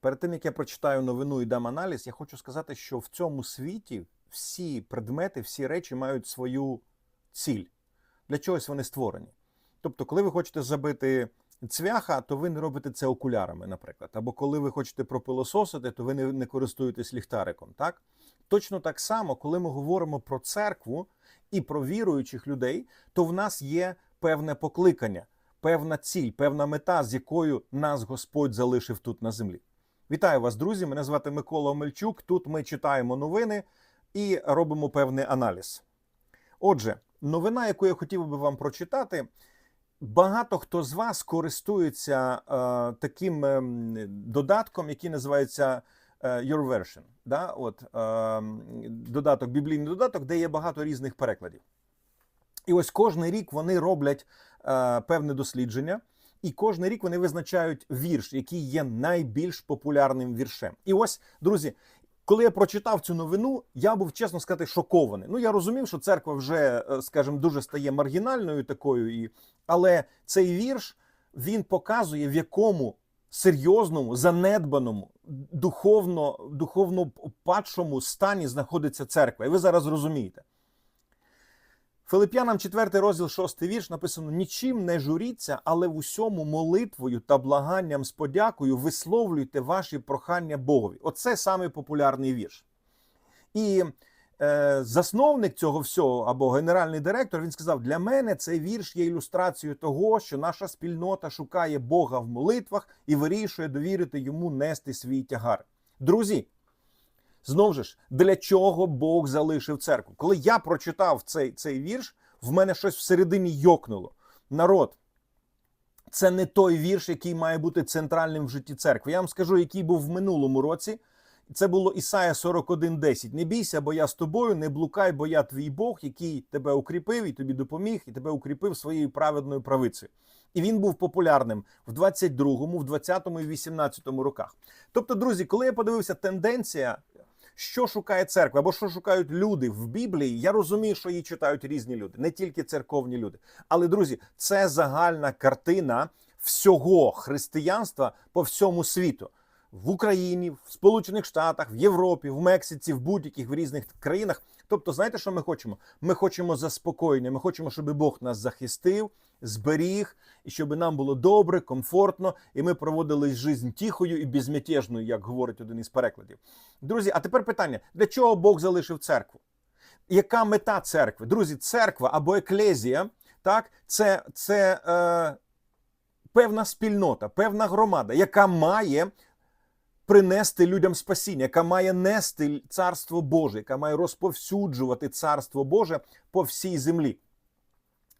Перед тим як я прочитаю новину і дам аналіз, я хочу сказати, що в цьому світі всі предмети, всі речі мають свою ціль. Для чогось вони створені. Тобто, коли ви хочете забити цвяха, то ви не робите це окулярами, наприклад. Або коли ви хочете пропилососити, то ви не, не користуєтесь ліхтариком. Так? Точно так само, коли ми говоримо про церкву і про віруючих людей, то в нас є певне покликання, певна ціль, певна мета, з якою нас Господь залишив тут на землі. Вітаю вас, друзі! Мене звати Микола Омельчук. Тут ми читаємо новини і робимо певний аналіз. Отже, новина, яку я хотів би вам прочитати. Багато хто з вас користується е, таким е, додатком, який називається е, Your Version. Да? От, е, додаток, біблійний додаток, де є багато різних перекладів. І ось кожен рік вони роблять е, певне дослідження, і кожен рік вони визначають вірш, який є найбільш популярним віршем. І ось, друзі, коли я прочитав цю новину, я був чесно сказати шокований. Ну я розумів, що церква вже, е, скажімо, дуже стає маргінальною такою, і... але цей вірш він показує, в якому серйозному, занедбаному, духовно, духовно падшому стані знаходиться церква. І ви зараз розумієте. Филип'янам 4 розділ 6 вірш написано: нічим не журіться, але в усьому молитвою та благанням з подякою висловлюйте ваші прохання Богові. Оце самий популярний вірш. І е, засновник цього всього або генеральний директор він сказав: для мене цей вірш є ілюстрацією того, що наша спільнота шукає Бога в молитвах і вирішує довірити йому нести свій тягар. Друзі. Знову ж, для чого Бог залишив церкву? Коли я прочитав цей, цей вірш, в мене щось всередині йокнуло. Народ, це не той вірш, який має бути центральним в житті церкви. Я вам скажу, який був в минулому році. Це було Ісая 41.10. Не бійся, бо я з тобою, не блукай, бо я твій Бог, який тебе укріпив і тобі допоміг, і тебе укріпив своєю праведною правицею. І він був популярним в 22-му, в 20-му і 18-му роках. Тобто, друзі, коли я подивився тенденція що шукає церква або що шукають люди в Біблії, я розумію, що її читають різні люди, не тільки церковні люди. Але друзі, це загальна картина всього християнства по всьому світу. В Україні, в Сполучених Штатах, в Європі, в Мексиці, в будь-яких в різних країнах. Тобто, знаєте, що ми хочемо? Ми хочемо заспокоєння. Ми хочемо, щоб Бог нас захистив, зберіг, і щоб нам було добре, комфортно, і ми проводили життя тихою і безмятежною, як говорить один із перекладів. Друзі, а тепер питання: для чого Бог залишив церкву? Яка мета церкви? Друзі, церква або еклезія, так, це, це е, певна спільнота, певна громада, яка має принести людям спасіння, яка має нести царство Боже, яка має розповсюджувати царство Боже по всій землі.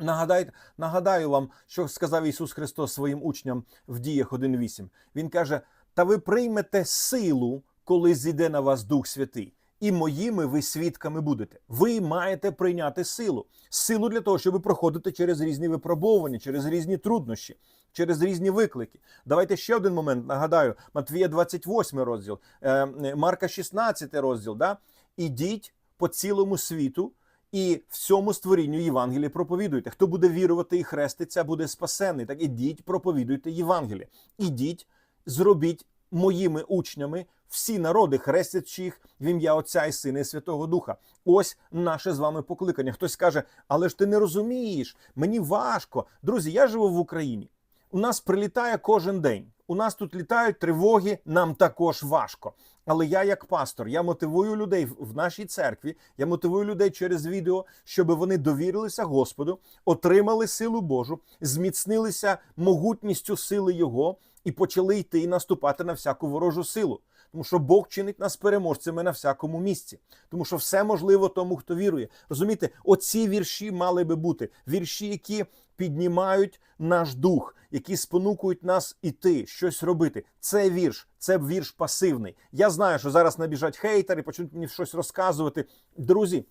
Нагадаю, нагадаю вам, що сказав Ісус Христос своїм учням в діях 1.8. Він каже: Та ви приймете силу, коли зійде на вас Дух Святий, і моїми ви свідками будете. Ви маєте прийняти силу. Силу для того, щоб проходити через різні випробовування, через різні труднощі, через різні виклики. Давайте ще один момент. Нагадаю, Матвія 28 розділ, е, Марка 16 розділ. Да? Ідіть по цілому світу. І всьому створінню Євангелії проповідуйте. Хто буде вірувати і хреститься, буде спасений. Так ідіть, проповідуйте Євангеліє. Ідіть, зробіть моїми учнями всі народи, хрестячи їх в ім'я Отця і Сина і Святого Духа. Ось наше з вами покликання. Хтось каже, але ж ти не розумієш, мені важко. Друзі, я живу в Україні. У нас прилітає кожен день. У нас тут літають тривоги, нам також важко. Але я, як пастор, я мотивую людей в нашій церкві. Я мотивую людей через відео, щоб вони довірилися Господу, отримали силу Божу, зміцнилися могутністю сили Його і почали йти і наступати на всяку ворожу силу. Тому що Бог чинить нас переможцями на всякому місці, тому що все можливо тому, хто вірує. Розумієте, оці вірші мали би бути вірші, які піднімають наш дух, які спонукують нас іти, щось робити. Це вірш, це вірш пасивний. Я знаю, що зараз набіжать хейтери, почнуть мені щось розказувати. Друзі.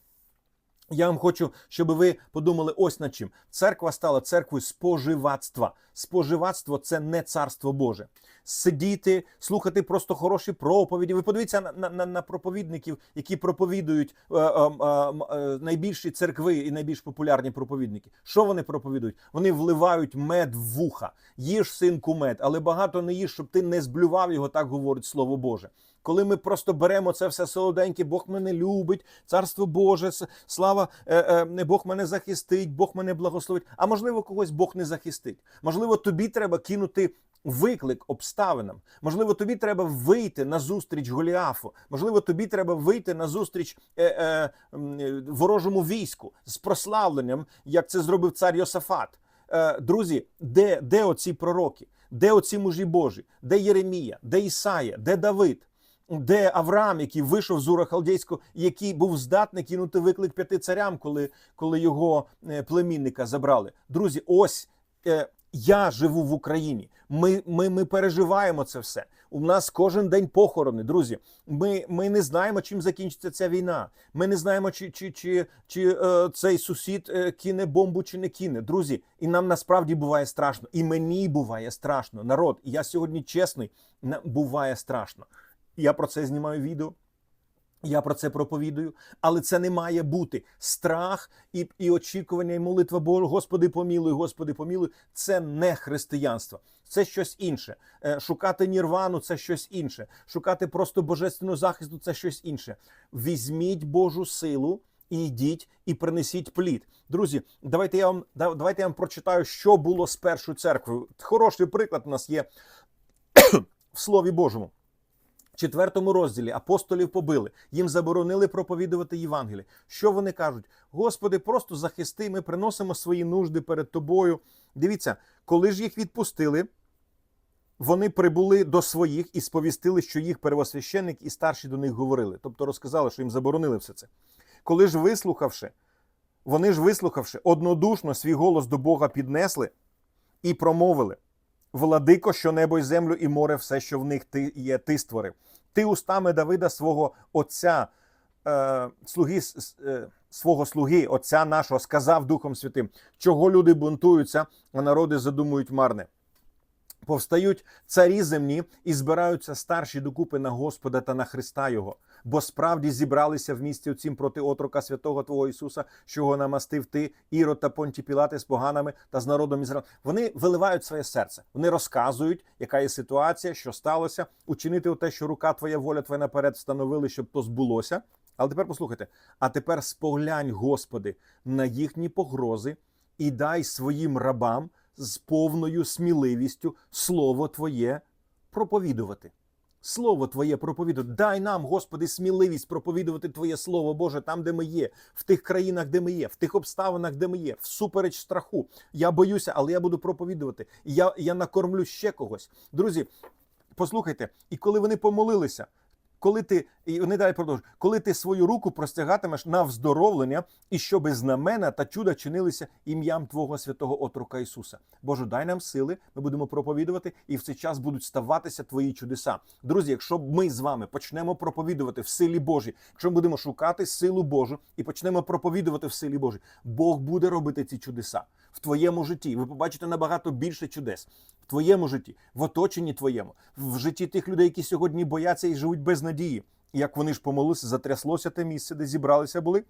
Я вам хочу, щоб ви подумали ось над чим. Церква стала церквою споживацтва. Споживацтво це не царство Боже. Сидіти, слухати просто хороші проповіді. Ви подивіться на, на, на, проповідників, які проповідують е, е, е, е, найбільші церкви і найбільш популярні проповідники. Що вони проповідують? Вони вливають мед в вуха. Їж синку мед, але багато не їж, щоб ти не зблював його, так говорить Слово Боже. Коли ми просто беремо це все солоденьке, Бог мене любить, царство Боже, слава, е, е, Бог мене захистить, Бог мене благословить. А можливо, когось Бог не захистить. Можливо, тобі треба кинути виклик обставинам. Можливо, тобі треба вийти на зустріч Голіафу. Можливо, тобі треба вийти на зустріч е, е, е, ворожому війську з прославленням, як це зробив цар Йосафат. Е, друзі, де, де оці пророки? Де оці мужі Божі? Де Єремія? Де Ісая? Де Давид? Де Авраам, який вийшов з Ура Халдейського, який був здатний кинути виклик п'яти царям, коли, коли його е, племінника забрали? Друзі, ось е, я живу в Україні. Ми, ми, ми переживаємо це все. У нас кожен день похорони, друзі. Ми, ми не знаємо, чим закінчиться ця війна. Ми не знаємо, чи, чи, чи, чи е, цей сусід е, кине бомбу чи не кине. Друзі, і нам насправді буває страшно. І мені буває страшно. Народ, і я сьогодні чесний, буває страшно. Я про це знімаю відео. Я про це проповідую, але це не має бути страх і, і очікування, і молитва Боже, Господи, помілуй, Господи, помілуй. Це не християнство, це щось інше. Е, Шукати нірвану це щось інше. Шукати просто божественного захисту це щось інше. Візьміть Божу силу і йдіть і принесіть плід. Друзі, давайте я вам давайте я вам прочитаю, що було з першою церквою. Хороший приклад у нас є в Слові Божому четвертому розділі апостолів побили, їм заборонили проповідувати Євангеліє. Що вони кажуть? Господи, просто захисти, ми приносимо свої нужди перед тобою. Дивіться, коли ж їх відпустили, вони прибули до своїх і сповістили, що їх первосвященник і старші до них говорили. Тобто розказали, що їм заборонили все це. Коли ж вислухавши, вони ж вислухавши, однодушно свій голос до Бога піднесли і промовили: Владико, що небо й землю, і море, все, що в них ти є, ти створив. Ти устами Давида, свого отця, е, слуги, е, свого слуги, отця нашого, сказав Духом Святим, чого люди бунтуються, а народи задумують марне. Повстають царі земні і збираються старші докупи на Господа та на Христа Його, бо справді зібралися в місті оцім проти отрока святого Твого Ісуса, що його намастив ти, Ірод та Понті Пілати з поганами та з народом Ізраїля. Вони виливають своє серце. Вони розказують, яка є ситуація, що сталося, учинити те, що рука твоя, воля твоя наперед встановили, щоб то збулося. Але тепер послухайте: а тепер споглянь, Господи, на їхні погрози і дай своїм рабам з повною сміливістю слово Твоє проповідувати. Слово Твоє проповідувати. Дай нам, Господи, сміливість проповідувати Твоє Слово Боже там, де ми є, в тих країнах, де ми є, в тих обставинах, де ми є, всупереч страху. Я боюся, але я буду проповідувати. Я, я накормлю ще когось. Друзі, послухайте, і коли вони помолилися, коли ти і вони далі продовжують, коли ти свою руку простягатимеш на вздоровлення, і щоби знамена та чуда чинилися ім'ям Твого святого отрука Ісуса. Боже, дай нам сили, ми будемо проповідувати, і в цей час будуть ставатися Твої чудеса. Друзі, якщо ми з вами почнемо проповідувати в силі Божій, якщо ми будемо шукати силу Божу і почнемо проповідувати в силі Божій, Бог буде робити ці чудеса в твоєму житті. Ви побачите набагато більше чудес в твоєму житті, в оточенні твоєму, в житті тих людей, які сьогодні бояться і живуть без надії. Як вони ж помолилися, затряслося те місце, де зібралися були.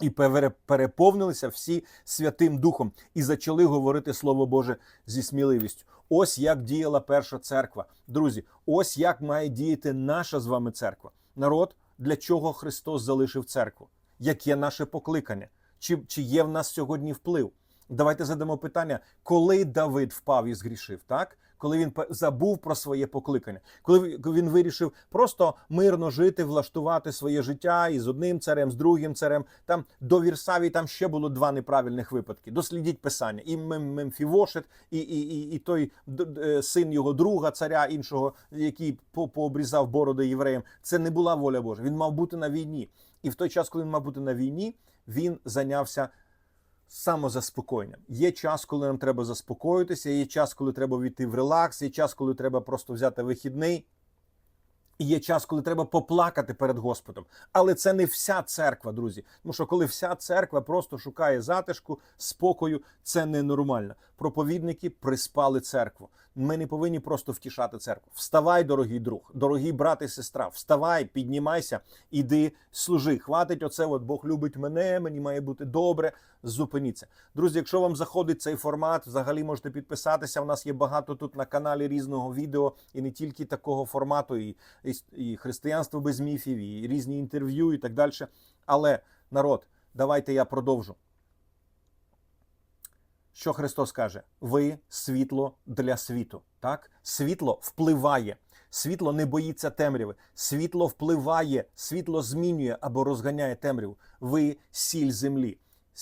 І пере- переповнилися всі Святим Духом і почали говорити Слово Боже зі сміливістю. Ось як діяла перша церква. Друзі, ось як має діяти наша з вами церква. Народ, для чого Христос залишив церкву? Яке наше покликання? Чи, чи є в нас сьогодні вплив? Давайте задамо питання, коли Давид впав і згрішив, так? Коли він забув про своє покликання, коли він вирішив просто мирно жити, влаштувати своє життя і з одним царем, з другим царем. Там до Вірсавії там ще було два неправильних випадки. Дослідіть писання. І Мем- Мемфівошет, і, і, і, і той е, син його друга, царя іншого, який по- пообрізав бороди євреям. Це не була воля Божа. Він мав бути на війні. І в той час, коли він мав бути на війні, він зайнявся самозаспокоєнням. Є час, коли нам треба заспокоїтися, є час, коли треба війти в релакс, є час, коли треба просто взяти вихідний. І є час, коли треба поплакати перед Господом. Але це не вся церква, друзі. Тому що коли вся церква просто шукає затишку, спокою, це ненормально. Проповідники приспали церкву. Ми не повинні просто втішати церкву. Вставай, дорогий друг, дорогий брат і сестра, вставай, піднімайся, іди, служи. Хватить оце, от Бог любить мене, мені має бути добре. Зупиніться. Друзі, якщо вам заходить цей формат, взагалі можете підписатися. У нас є багато тут на каналі різного відео, і не тільки такого формату, і, і, і християнство без міфів, і різні інтерв'ю, і так далі. Але народ, давайте я продовжу. Що Христос каже? Ви світло для світу. Так? Світло впливає. Світло не боїться темряви. Світло впливає, світло змінює або розганяє темряву. Ви сіль землі.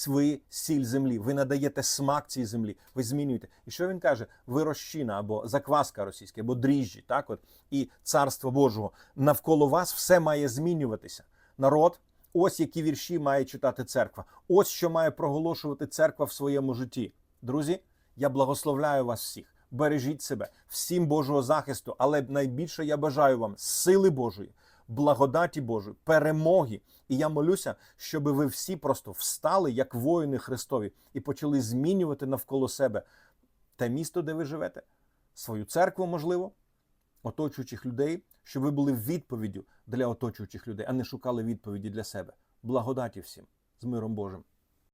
Ви сіль землі. Ви надаєте смак цій землі. Ви змінюєте. І що він каже? Ви розчина або закваска російська, або дріжджі. Так, от і царство Божого навколо вас все має змінюватися. Народ. Ось які вірші має читати церква. Ось що має проголошувати церква в своєму житті. Друзі, я благословляю вас всіх. Бережіть себе, всім Божого захисту, але найбільше я бажаю вам сили Божої, благодаті Божої, перемоги. І я молюся, щоб ви всі просто встали як воїни Христові і почали змінювати навколо себе те місто, де ви живете, свою церкву, можливо, оточуючих людей, щоб ви були відповіддю для оточуючих людей, а не шукали відповіді для себе. Благодаті всім з миром Божим.